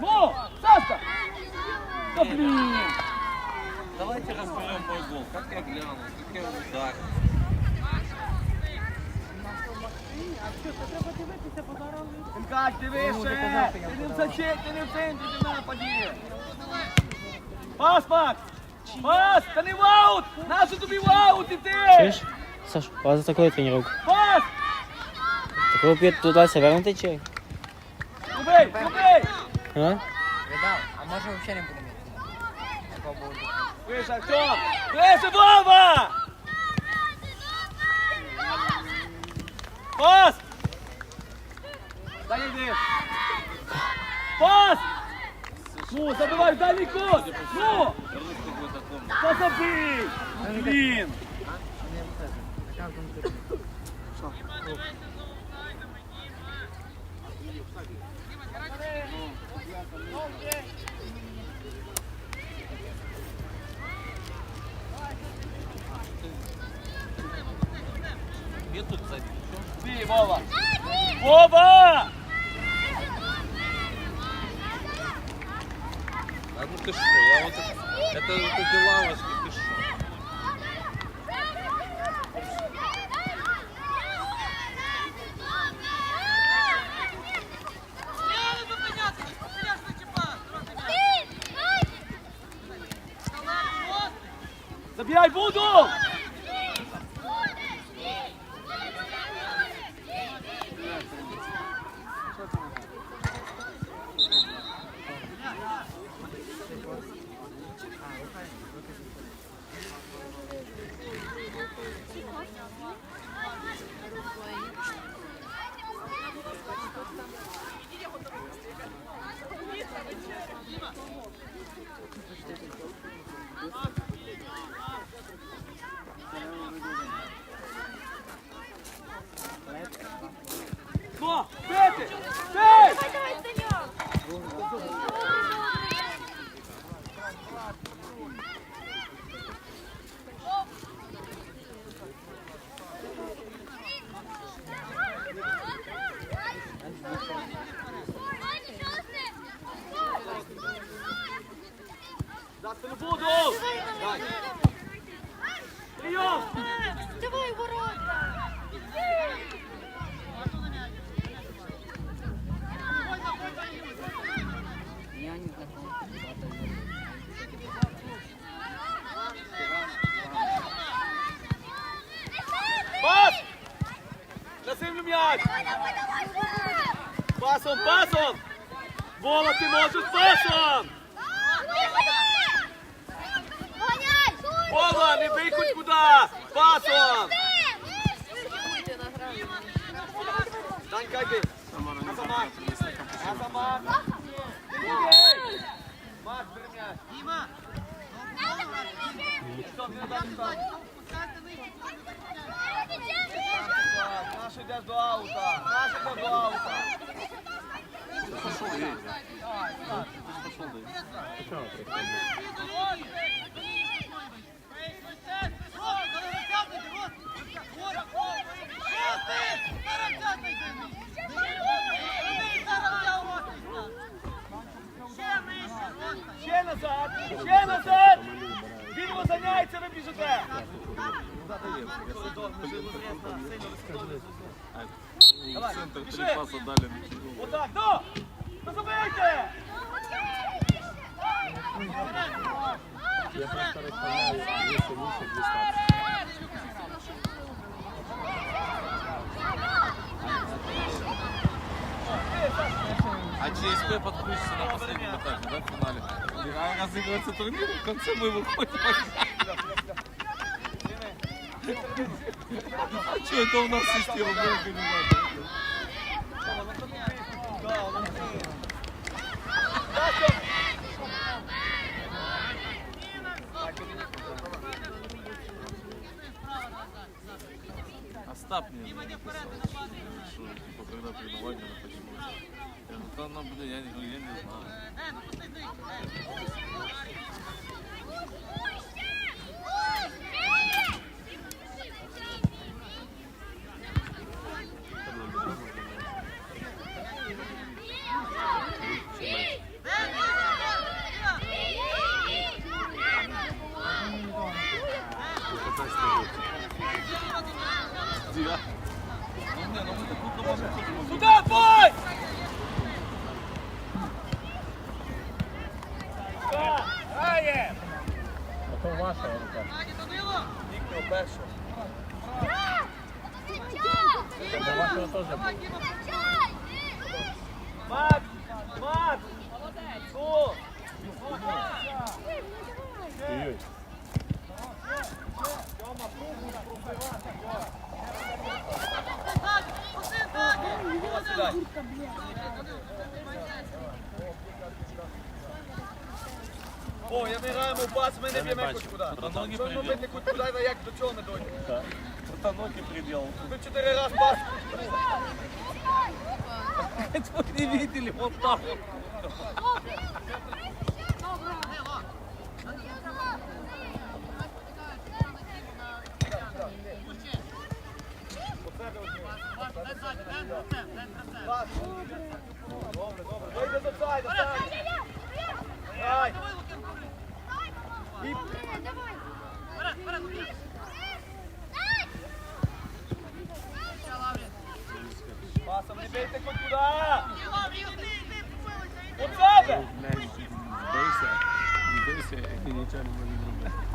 Ну, Сашка! Да блин! Давайте разберем мой гол. Как я глянул, как я удар. Інкач, дивися! Ти не в зачет, ти не в центрі, ти в нападі! Пас, Макс! Пас! Та не в аут! Нащо тобі в аут іти? Чуєш? Саш, у вас за такою тренировку. Пас! Такого п'ять туди вернути чи? Убей, убей! А? Видал, а може взагалі не будемо йти? Такого було. Вище, Артем! Вище, Вова! Пас! Далі йди! Пас! Ну, забивай в дальній кут! Ну! Вернусь в какой-то. Та забий! Блін! Где тут сзади? Бій, Вова! Вова! А ну ты что, я вот это, это вот эти лавочки, Ты что? Забігай, буду! Ну, бити! Бий! За спину буду! Дай! Прийом! Давай ворота! Я не знаком. Пас! На землю м'яч! Пасом, пасом! Вова, ти можеш пасом! Вова, не бий хоч куди! Пасом! Данька, йди! Азамат! Азамат! Ей! Макс! Діма! Стоп, не дай стоп! Наш йдеш до аута! Наш йде до аута! Ще назад! Ще назад! Він розганяється, ви біжите! Давай, Центр три паса дали на чего. Отак, ну! Ну забийте! А ЧСП подключится на последнем этапе, да, в финале? А разыгрывается турнир, в конце мы выходим. А что это у нас система Остап мне написал, что типа когда предавание, ну почему? Я говорю, да ну блин, я не я не знаю. наша рука. Віктор першого. Це вашого теж було. Макс! Макс! О! Ой-ой. Сідай. О, я не граємо в пас, ми не б'ємо бачу. хоч куди. Та ноги Що ми приділ. бити хоч куди, та як до чого не дойде? Так. Та ноги приділ. Ми чотири раз пас. Вы не видели, вот так вот. Пас. Добре, добре. Вийди до сайду, сайду. Грай. Пасом не бийте хоч куди. От себе. Бейся. Бейся і нічого не може зробити.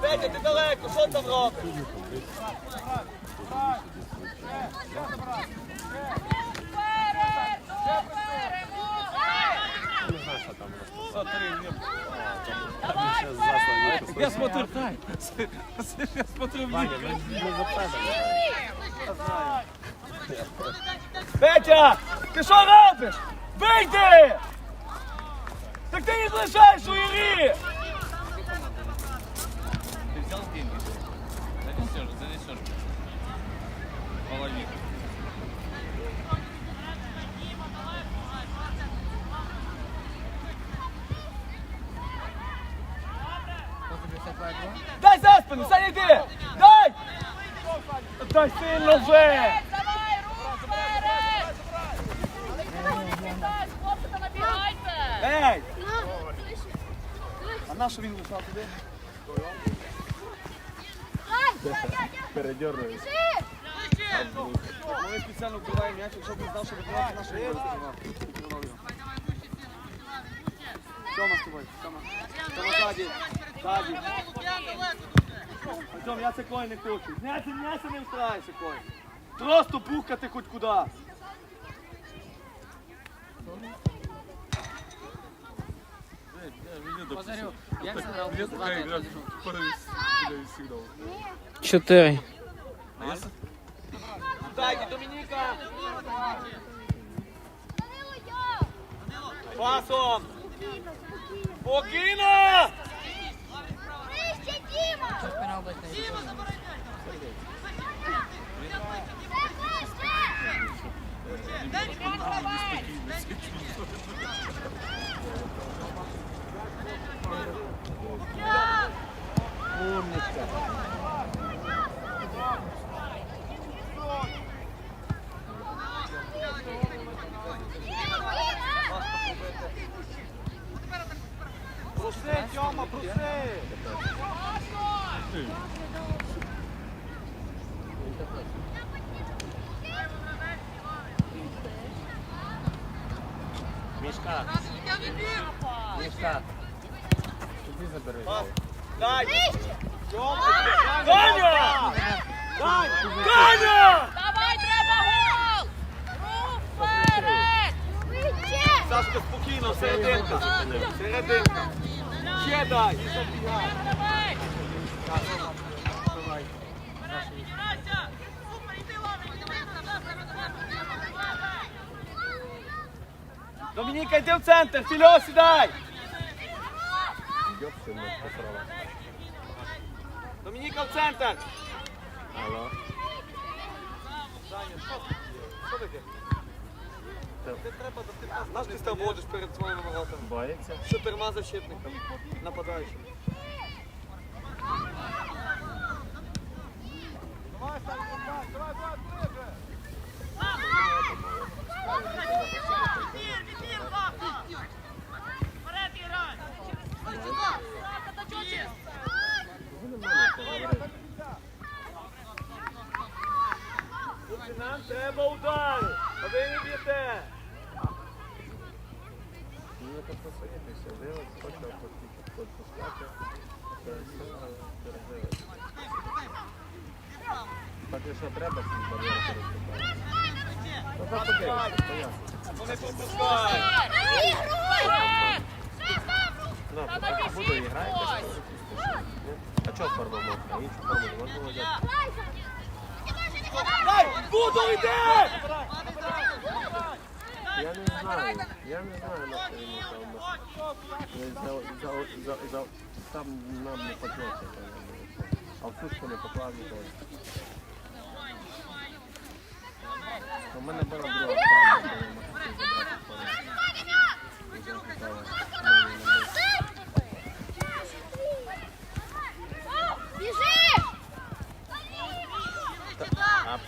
Петя, ти далеко, що там робиш? Я смотрю, я смотрю в. Петя, ти що робиш? Вийди! Так ти їх лишаєш у ігрі! Ты взял деньги? Занесешь, занесешь. Половину. Дай за спину, Саня, йди! Дай! Дай сильно вже! Ей! А на що він лишав туди? Передернусь. Ми спеціально вбиваємо м'яч, щоб він знав, що виконати нашу ігру. Тьома з тобою, Тьома. Тьома ззаді, ззаді. Артем, я це кой не хочу. Зняйся, м'ясо не встраюся кой. Просто пухкати хоч куди. Позарю, як зіграв Где два такая игра? точно. Первый сигнал. Чотири. Дайте, Домініка. Пасом. Спокійно. Що пенал дать на ігру? Проси, Тьома, проси. Мишка. Мішка. Пас. Дай. Тьома. Даня! Даня! Давай, треба гол! Рух вперед! Сашка, спокійно, серединка. Серединка. Ще дай. І забігай. Давай! Домініка, йди в центр, Фільо, сідай! Йоп, все не посрала. Доминика в центр! Алло. Що таке? Не треба до тебе. Наш ти там водиш перед своїм воротами. Боїться? Нападаючим. Нам треба удари, а ви не б'єте. Ну. Так і що треба. Ну. Вони пропускають. Ну, буду і грати. А чого форма мокра? Іншу форму можна взяти. Дай, буду йде! Я не знаю, я не знаю, на що йому там. За, за, за, за, там нам не потнеться. А в сушку не поклав ніколи. У мене була друга форма, коли ми хотіли забрати форму. Біжи! А, а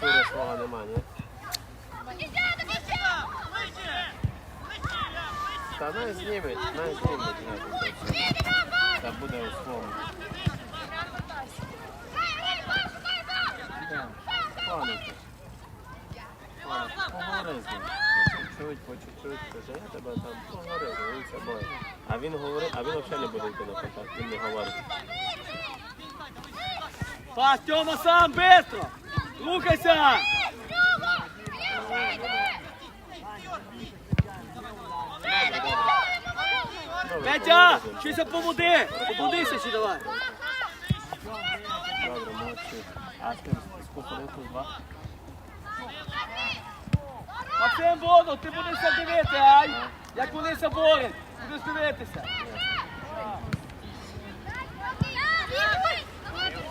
цури свого нема, ні? Най зніметь, най. Та буде у своєму. Поговори з ним. Чуть-чуть, по чуть-чуть. Каже, я тебе там поговорив, він з собою. А він говорить, а він взагалі не буде йти на контакт, він не говорить. Пас, Тьома сам, быстро! Рухайся! Петя, щось помуди! Помудися ще давай! Добре, молодці. А з ким з кухарем тут два? Максим Боно, ти будеш все дивити, ай! Як вони се борють, будеш дивитися.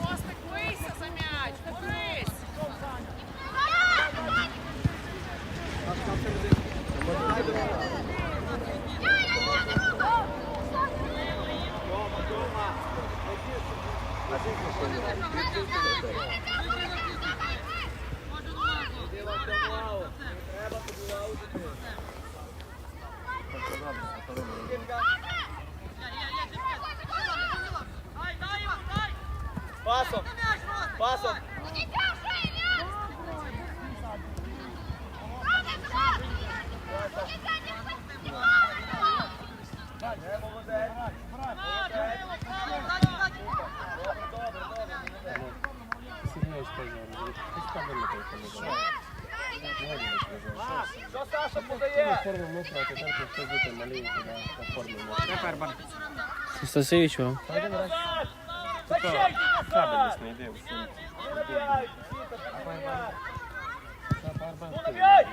Ростик, бийся за м'яч, дивись! Пасом! Пасом! Стасевич вам. Зачекайте, Кабель не йде. Забігай, Ну, набігай!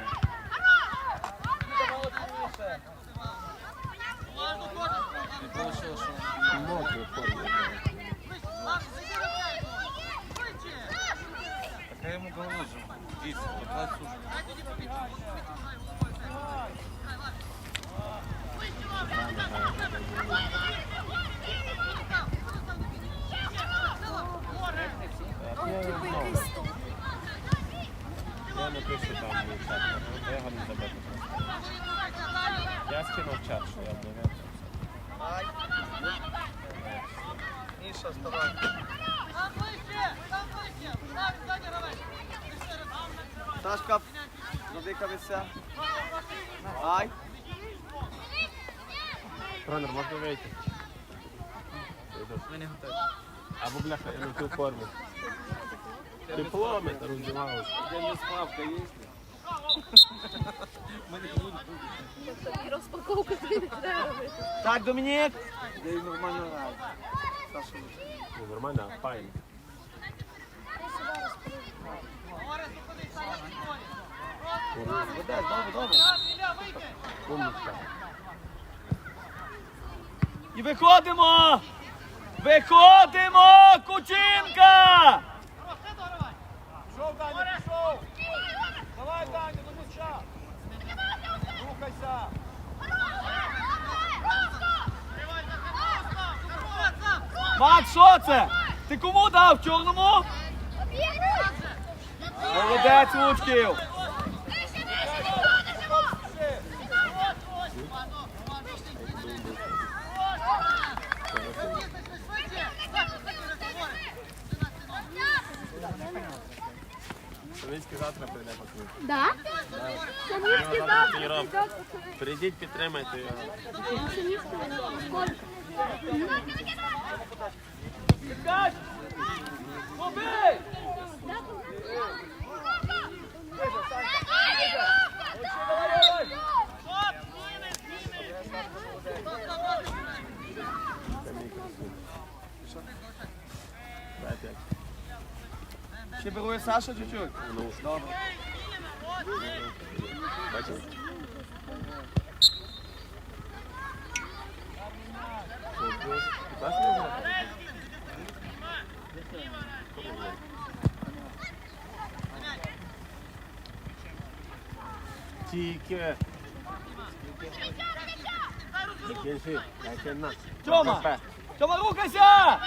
І вийшло, що Мокрий формі. Так я ему говорю же, дивіться, поклай сушку. Я напишу там в чат, я його не забуду. Я скинув чат, що я обновив. Міша, вставай. Сашка, задикавися. Ай. Ронер, можна вийти? Ми не готові. Або бляха, я не в ту форму. Дипломи роздівалися. День справка є. Розпаковку тобі не треба робити. Так, Домінік. Я їй нормально граю. Саша, Ну, Нормально, а файно. ведеш, добре, добре. Умничка. І виходимо! Виходимо! Кучинка! Пішов, Даня, пішов! Давай, Даня, до м'яча! Рухайся! Макс, що це? Ти кому дав? Чорному? Молодець, Луцьків! Совицький завтра прийде покликати. Да? Самівський завтра. Прийдіть, підтримайте його. Самівський сколько? Кикач! Побий! Ще берує Саша чуть-чуть. Ну, Добре. бачиш? Бачиш, не знаю? Тільки. Закінчи, дайте на. Тьома! Пе. Тьома, рухайся!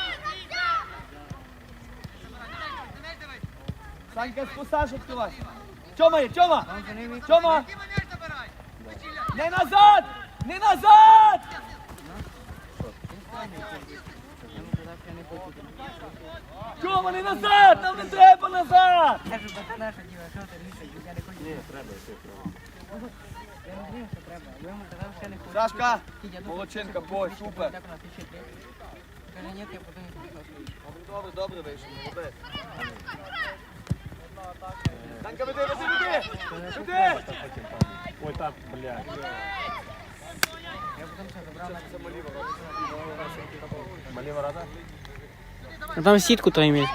Санька, Сашу відкривай. Тьома є, Тьома! Не назад! Не назад! Тьома, не назад! Нам не треба назад! Я ж що діва, що ти я не хочу. Сашка! Молодчинка, бой, супер. Хочу. Добре, добре вийшов, молодець. Санька, веди, веди, веди! Веди! Ой, там, блядь. А там сітку-то иметь.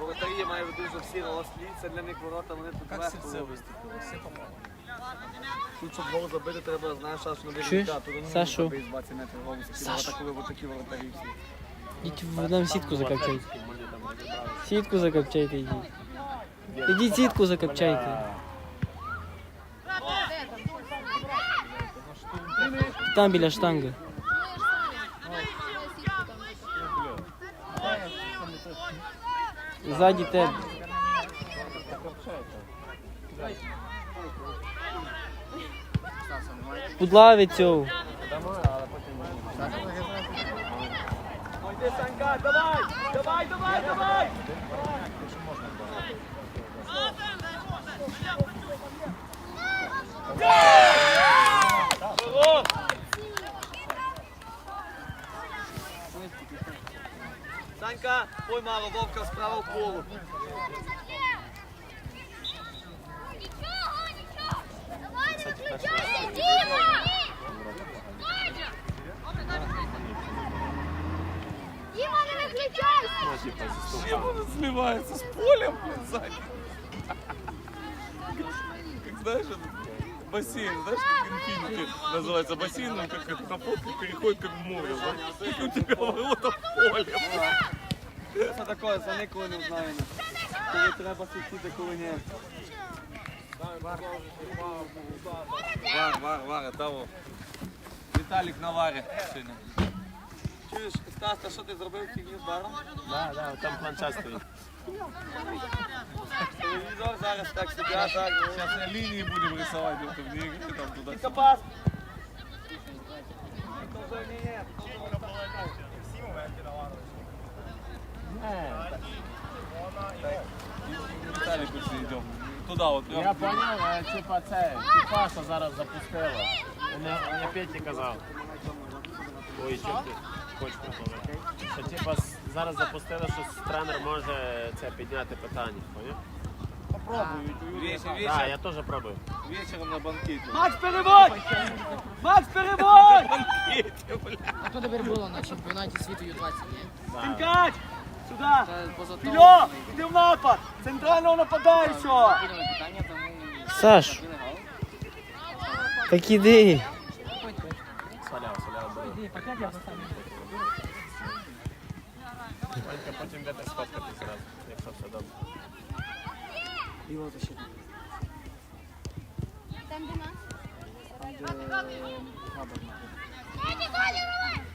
Воротарі мають дуже всі рослі, це для них ворота, вони тут легко. выступило? Все попало. Тут, щоб гол забити, треба, знаєш, аж на Чуєш? Тут не Сашу? забити 20 метрів гол. Ворота, такі воротарі всі. Идите в там сітку закопчайте. Сітку закопчайте, ідіть. Ідіть сітку закопчайте. Там біля штанги. Ззаді тебе. Пудла від цього. Санька, поймала Вовка справа в полу. Нічого, нічого. Давай, не виключайся, Діма! Діма, Чем он сливается с полем, блин, сзади? Как знаешь, этот бассейн, знаешь, как инфинити называется бассейном, как это находка переходит как в море, знаешь? И у тебя ворота в поле. Це таке, це ніколи не знаю. Коли треба сидіти, коли ні. Вар, вар, вар, того. Виталик на варе сьогодні. Чуєш, Стас, а що ти зробив фігню з баром? Да, да, там планшет стоїть. Телевізор зараз так сидять, так. Сейчас линии будем рисовать, вот в игре, там туда. Кілька пас. Виталик лучше идем. Туда вот. Я поняв, е, типа це, типа, що зараз запустила. Мене, мене Петі казав. Ой, що ти? Хочеш попливати? Що типа зараз запустили, що тренер може це підняти питання, поняв? Вечер, Так, я теж пробую. вечером на банкете. Макс, переводь! Макс, переводь! А то тепер було на чемпіонаті світу Ю-20, ні? Тинкач! Сюди! Фільо! Іди в напад! Центрального нападаючого! Саш. Так іди. Соляв, соляв. Іди, пакет я поставлю. Ванька, потім йдете сфоткатись зразу, якщо все добре. Там де нас. Еді, Коля, Роман!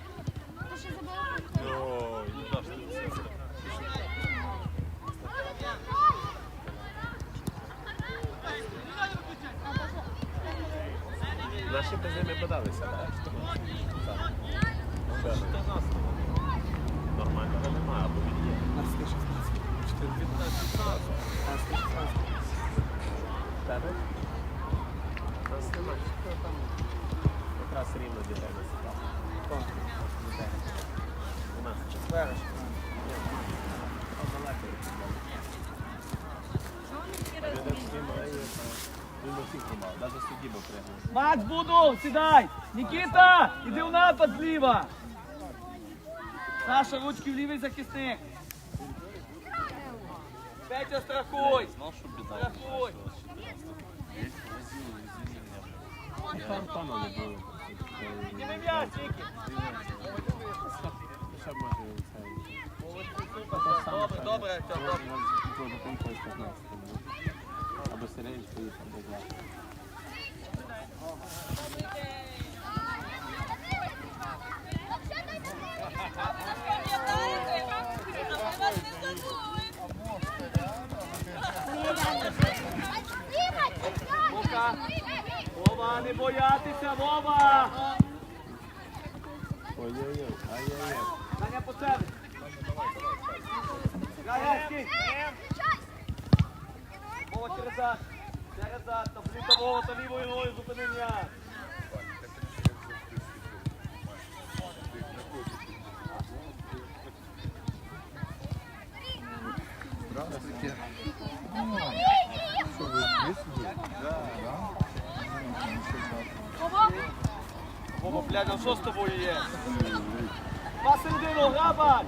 Ти ще забула? Ой, ну да, що ти це? Наші без ними подалися, так? Так. Нормально, Але немає, або він є. Тебе? Нас немає. Що там? Якраз рівно дітей насипав. У нас. Четверо. Макс, буду, сідай! Нікіта, іди в напад зліва! Саша, ручки в лівий захисник. Петя, страхуй! Беда. Страхуй! Підніми м'яч, це. Добре, добре, Артем, добре. Або Сергій поїхав до нас. Вовка! Вова, не боятися, Вова! Ой-ой-ой, ай-яй-яй. Саня по себе! Гаєвський! Вова через зад! Через зад! Та вліта Вова, та лівою ногою зупини м'яч! Вова, блядь, а що з тобою є? Два середину, граба!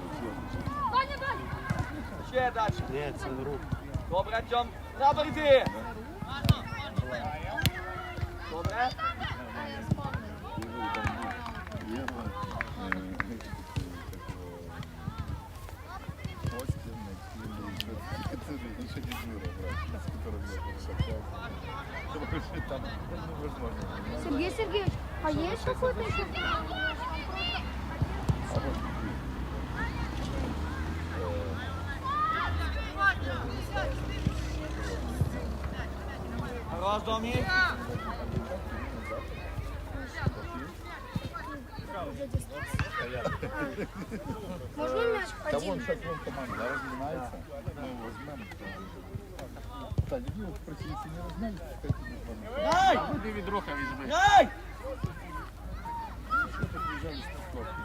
Ще далі. Ні, це рух. Добре, Артем. Граба, йди! Добре? Сергей Сергеевич, а есть какой-то еще? Можно мяч один? вон зараз вон команда зараз знімається. Ми візьмемо. Та ні, от працівники не розмовляють, Куди від руха візьми? Що ти приїжджали з хлопцем?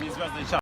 Мій зв'язний час.